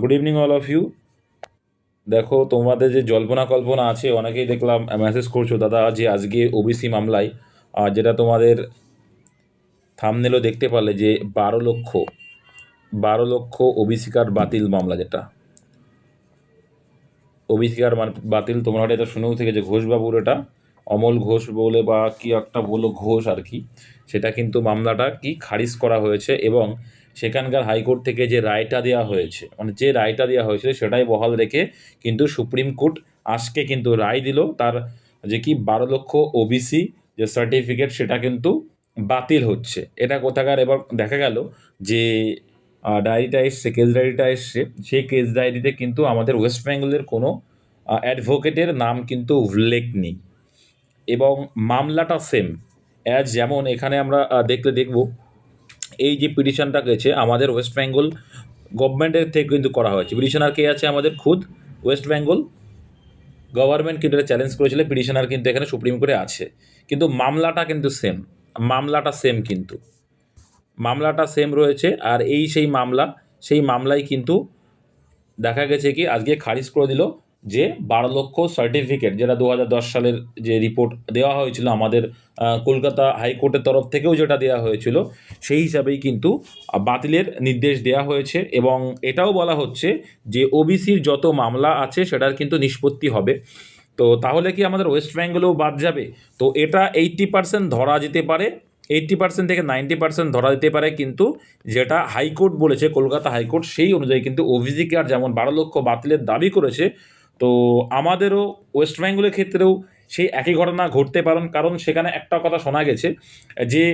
Good evening all of you দেখো, তোমাদের যে জল্পনা কল্পনা আছে, অনেকেই দেখলাম মেসেজ করছ, দাদা, যে আজকে ওবিসি মামলায় যেটা তোমাদের থামনেলও দেখতে পারলে যে বারো লক্ষ বারো লক্ষ ওবিসি কার্ড বাতিল মামলা যেটা। ওবিসি কার্ড মানে বাতিল, তোমরা এটা শুনেও থেকে যে ঘোষবাবুর এটা, অমল ঘোষ বলে বা কি একটা বলো ঘোষ আর কি, সেটা কিন্তু মামলাটা কি খারিজ করা হয়েছে এবং সেখানকার হাইকোর্ট থেকে যে রায়টা দেওয়া হয়েছে মানে যে রায়টা দেওয়া হয়েছিল সেটাই বহাল রেখে কিন্তু সুপ্রিম কোর্ট আজকে কিন্তু রায় দিল, তার যে কি বারো লক্ষ ওবিসি যে সার্টিফিকেট সেটা কিন্তু বাতিল হচ্ছে। এটা কোথাকার এবার দেখা গেল যে ডায়েরিটা এসছে কেস ডায়েরিটা এসছে, সেই কেস ডায়েরিতে কিন্তু আমাদের ওয়েস্ট বেঙ্গলের কোনো অ্যাডভোকেটের নাম কিন্তু উল্লেখ নেই। এবং মামলাটা সেম অ্যাজ যেমন এখানে আমরা দেখলে দেখব এই যে পিটিশনটা গেছে, আমাদের ওয়েস্ট বেঙ্গল গভর্নমেন্টের থেকে কিন্তু করা হয়েছে। পিটিশনার কে আছে আমাদের খুদ ওয়েস্ট বেঙ্গল গভর্নমেন্ট কিন্তু এটা চ্যালেঞ্জ করেছিল পিটিশনার কিন্তু এখানে সুপ্রিম কোর্টে আছে। কিন্তু মামলাটা কিন্তু সেম মামলাটা সেম কিন্তু। মামলাটা সেম রয়েছে, আর এই সেই মামলা, সেই মামলায় কিন্তু দেখা গেছে কি, আজকে খারিজ করে দিল যে বারো লক্ষ সার্টিফিকেট যেটা দু হাজার দশ সালের যে রিপোর্ট দেওয়া হয়েছিল আমাদের কলকাতা হাইকোর্টের তরফ থেকেও যেটা দেওয়া হয়েছিল, সেই হিসাবেই কিন্তু বাতিলের নির্দেশ দেওয়া হয়েছে এবং এটাও বলা হচ্ছে যে ওবিসির যত মামলা আছে সেটার কিন্তু নিষ্পত্তি হবে। তো তাহলে কি আমাদের ওয়েস্ট বেঙ্গলেও বাদ যাবে? তো এটা এইট্টি পার্সেন্ট ধরা যেতে পারে এইট্টি পার্সেন্ট থেকে নাইনটি পার্সেন্ট ধরা যেতে পারে কিন্তু যেটা হাইকোর্ট বলেছে, কলকাতা হাইকোর্ট সেই অনুযায়ী কিন্তু ওবিসি কার্ড যেমন বারো লক্ষ বাতিলের দাবি করেছে তো আমাদেরও ওয়েস্ট বেঙ্গলের ক্ষেত্রেও সেই একই ঘটনা ঘটতে পারেন। কারণ সেখানে একটা কথা শোনা গেছে যে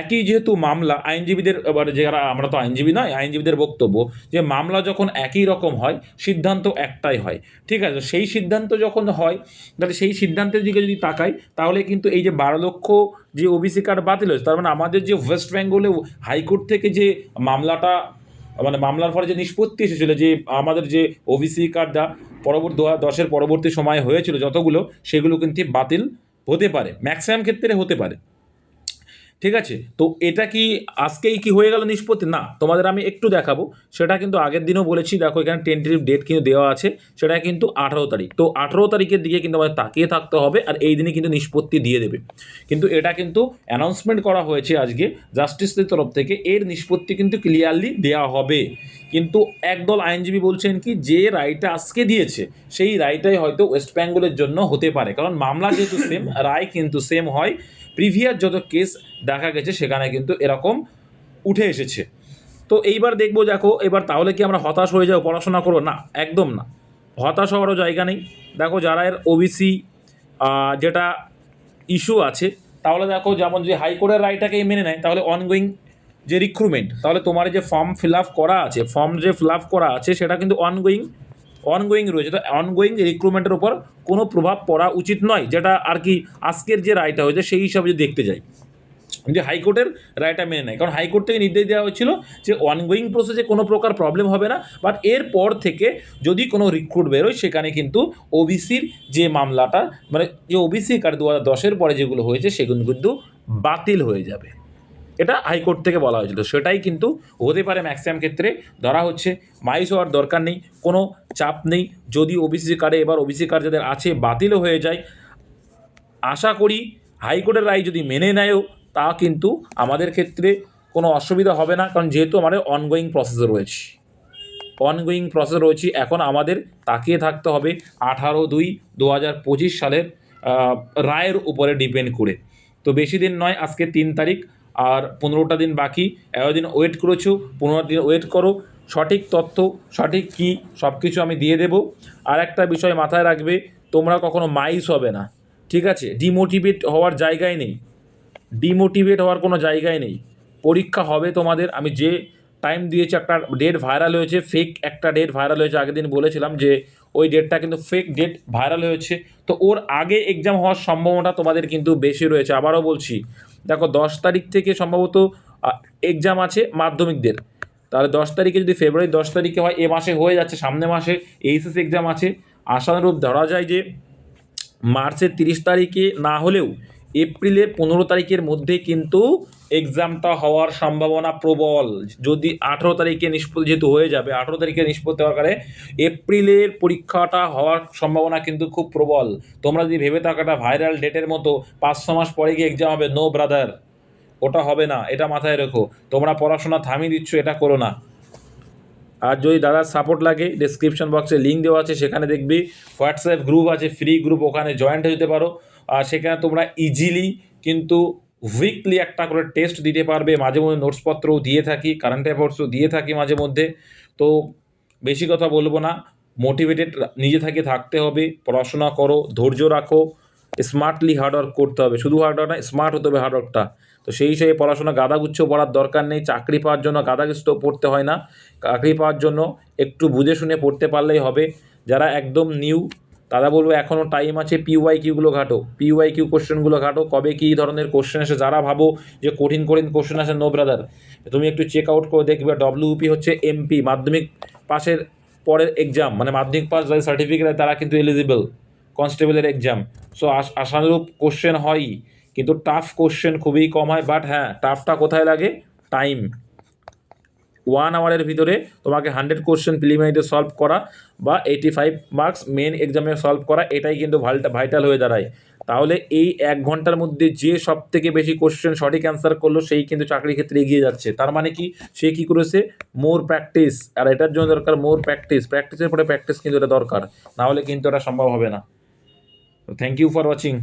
একই যেহেতু মামলা, আইনজীবীদের এবার যারা, আমরা তো আইনজীবী নয়, আইনজীবীদের বক্তব্য, যে মামলা যখন একই রকম হয়, সিদ্ধান্ত একটাই হয়। ঠিক আছে? সেই সিদ্ধান্ত যখন হয়, তাহলে সেই সিদ্ধান্তের দিকে যদি তাকাই, তাহলে কিন্তু এই যে বারো লক্ষ যে ওবিসি কার্ড বাতিল হয়েছে, তার মানে আমাদের যে ওয়েস্ট বেঙ্গলে হাইকোর্ট থেকে যে মামলাটা মানে মামলার ফলে যে নিষ্পত্তি এসেছিল, যে আমাদের যে ওবিসি কার্ডটা পরবর্তী দশের পরবর্তী সময়ে হয়েছিল যতগুলো, সেগুলো কিন্তু বাতিল হতে পারে। ম্যাক্সিমাম ক্ষেত্রে হতে পারে। ঠিক আছে? তো এটা কি আজকেই কি হয়ে গেল নিষ্পত্তি? না, তোমাদের আমি একটু দেখাবো। সেটা কিন্তু আগের দিনও বলেছি, দেখো এখানে টেন্টেটিভ ডেট কিন্তু দেওয়া আছে, সেটা কিন্তু আঠারো তারিখ। তো আঠারো তারিখের দিকে কিন্তু আমাদের তাকিয়ে থাকতে হবে আর এই দিনে কিন্তু নিষ্পত্তি দিয়ে দেবে। কিন্তু এটা কিন্তু অ্যানাউন্সমেন্ট করা হয়েছে আজকে জাস্টিসের তরফ থেকে, এর নিষ্পত্তি কিন্তু ক্লিয়ারলি দেওয়া হবে। কিন্তু একদল আইনজীবী বলছেন কি, যে রায়টা আজকে দিয়েছে, সেই রায়টাই হয়তো ওয়েস্ট বেঙ্গলের জন্য হতে পারে। কারণ মামলা যেহেতু সেম রায় কিন্তু সেম হয় প্রিভিয়াস যত কেস দেখা গেছে, সেখানে কিন্তু এরকম উঠে এসেছে। তো এইবার দেখব, দেখো, এবার তাহলে কি আমরা হতাশ হয়ে যাব, পড়াশোনা করব? না, একদম না। হতাশ হওয়ারও জায়গা নেই। দেখো, যারা এর ওবিসি যেটা ইস্যু আছে, তাহলে দেখো, যেমন যে হাইকোর্টের রায়টাকেই মেনে নেয়, তাহলে অনগোয়িং যে রিক্রুটমেন্ট তাহলে তোমার যে ফর্ম ফিল আপ করা আছে ফর্ম যে ফিল আপ করা আছে, সেটা কিন্তু অনগোয়িং অনগোয়িং রয়েছে। তো অনগোয়িং রিক্রুটমেন্টের উপর কোনো প্রভাব পড়া উচিত নয়, যেটা আর কি আজকের যে রায়টা হয়েছে, সেই হিসাবে যদি দেখতে যাই। যে হাইকোর্টের রায়টা মেনে নেয়। কারণ হাইকোর্ট থেকে নির্দেশ দেওয়া হয়েছিল যে অনগোয়িং প্রসেসে কোনো প্রকার প্রবলেম হবে না বাট এরপর থেকে যদি কোনো রিক্রুট বেরোয়, সেখানে কিন্তু ওবিসির যে মামলাটা মানে যে ওবিসি কার্ড দু হাজার দশের পরে যেগুলো হয়েছে, সেগুলো কিন্তু বাতিল হয়ে যাবে। এটা হাইকোর্ট থেকে বলা হয়েছিল। সেটাই কিন্তু হতে পারে ম্যাক্সিমাম ক্ষেত্রে। ধরা হচ্ছে মাইস হওয়ার দরকার নেই, কোনো চাপ নেই। যদি ওবিসি কার্ডে এবার ওবিসি কার্ড যাদের আছে বাতিলও হয়ে যায়। আশা করি হাইকোর্টের রায় যদি মেনে নেয়ও, তা কিন্তু আমাদের ক্ষেত্রে কোনো অসুবিধা হবে না। কারণ যেহেতু আমাদের অনগোয়িং প্রসেসে রয়েছে। অনগোয়িং প্রসেস রয়েছে। এখন আমাদের তাকিয়ে থাকতে হবে আঠারো দুই দু হাজার পঁচিশ সালের রায়ের উপরে ডিপেন্ড করে। তো বেশি দিন নয়, আজকে তিন তারিখ। আর পনেরোটা দিন বাকি, এগারো দিন ওয়েট করেছ, পনেরো দিন ওয়েট করো, সঠিক তথ্য, সঠিক কী সব কিছু আমি দিয়ে দেবো। আর একটা বিষয় মাথায় রাখবে, তোমরা কখনো মাইস হবে না, ঠিক আছে? ডিমোটিভেট হওয়ার জায়গায় নেই। ডিমোটিভেট হওয়ার কোনো জায়গায় নেই। পরীক্ষা হবে তোমাদের, আমি যে টাইম দিয়েছি একটা ডেট ভাইরাল হয়েছে ফেক একটা ডেট ভাইরাল হয়েছে, আগের দিন বলেছিলাম যে ওই ডেটটা কিন্তু ফেক ডেট ভাইরাল হয়েছে। তো ওর আগে এক্সাম হওয়ার সম্ভাবনা তোমাদের কিন্তু বেশি রয়েছে। আবারও বলছি দেখো দশ তারিখ থেকে সম্ভবত এক্সাম আছে মাধ্যমিকদের। তাহলে দশ তারিখে যদি ফেব্রুয়ারি দশ তারিখে হয়, এ মাসে হয়ে যাচ্ছে, সামনে মাসে এইচএস এক্সাম আছে। আশানুরূপ ধরা যায় যে, মার্চের তিরিশ তারিখে না হলেও এপ্রিলের পনেরো তারিখের মধ্যে কিন্তু এক্সামটা হওয়ার সম্ভাবনা প্রবল। যদি আঠেরো তারিখে নিষ্পত্তি যেহেতু হয়ে যাবে, আঠেরো তারিখে নিষ্পত্তি হওয়ার কারণে এপ্রিলের পরীক্ষাটা হওয়ার সম্ভাবনা কিন্তু খুব প্রবল। তোমরা যদি ভেবে থাকো একটা ভাইরাল ডেটের মতো পাঁচ, ছ মাস পরে গিয়ে এক্সাম হবে নো ব্রাদার ওটা হবে না, এটা মাথায় রেখো। তোমরা পড়াশোনা থামিয়ে দিচ্ছ, এটা করো না। আর যদি দাদার সাপোর্ট লাগে ডিসক্রিপশন বক্সে লিঙ্ক দেওয়া আছে, সেখানে দেখবি। হোয়াটসঅ্যাপ গ্রুপ আছে ফ্রি গ্রুপ ওখানে জয়েন্ট যেতে পারো। সেখানে তোমরা ইজিলি কিন্তু উইকলি একটা করে টেস্ট দিতে পারবে। মাঝে মধ্যে নোটসপত্রও দিয়ে থাকি কারেন্ট অ্যাফেয়ার্সও দিয়ে থাকি মাঝে মধ্যে। তো বেশি কথা বলব না। মোটিভেটেড নিজে থেকে থাকতে হবে, পড়াশোনা করো, ধৈর্য রাখো স্মার্টলি হার্ডওয়ার্ক করতে হবে। শুধু হার্ডওয়ার্ক না স্মার্ট হতে হবে হার্ডওয়ার্কটা তো সেই হিসেবে পড়াশোনা গাদাগুচ্ছ পড়ার দরকার নেই। চাকরি পাওয়ার জন্য গাদাগুচ্ছ পড়তে হয় না। চাকরি পাওয়ার জন্য একটু বুঝে শুনে পড়তে পারলেই হবে। যারা একদম নিউ তারা বলব এখনও টাইম আছে পিওয়াই কিউগুলো ঘাটো। পিওয়াই কিউ কোশ্চেনগুলো ঘাটো, কবে কী ধরনের কোশ্চেন আসে? যারা ভাবো যে কঠিন কঠিন কোশ্চেন আসে নো ব্রাদার তুমি একটু চেক আউট করে দেখবে ডব্লিউপি হচ্ছে এমপি মাধ্যমিক পাশের পরের এক্সাম মানে মাধ্যমিক পাস যাদের সার্টিফিকেট তারা কিন্তু এলিজিবল কনস্টেবলের এক্সাম সো আশানুরূপ কোশ্চেন হয়ই, কিন্তু টাফ কোশ্চেন খুবই কম হয় বাট হ্যাঁ টাফটা কোথায় লাগে? টাইম ওয়ান আওয়ারের ভিতরে তোমাকে হান্ড্রেড কোশ্চেন প্রিলিমিনারিতে সলভ করা বা এইটি ফাইভ মার্কস মেন এক্সামে সলভ করা, এটাই কিন্তু ভাইটাল হয়ে দাঁড়ায়। তাহলে এই এক ঘণ্টার মধ্যে যে সব থেকে বেশি কোশ্চেন সঠিক অ্যান্সার করল, সেই কিন্তু চাকরির ক্ষেত্রে এগিয়ে যাচ্ছে। তার মানে কি? সে কী করেছে? মোর প্র্যাকটিস আর এটার জন্য দরকার মোর প্র্যাকটিস প্র্যাকটিসের পরে প্র্যাকটিস কিন্তু এটা দরকার। নাহলে কিন্তু এটা সম্ভব হবে না। Thank you for watching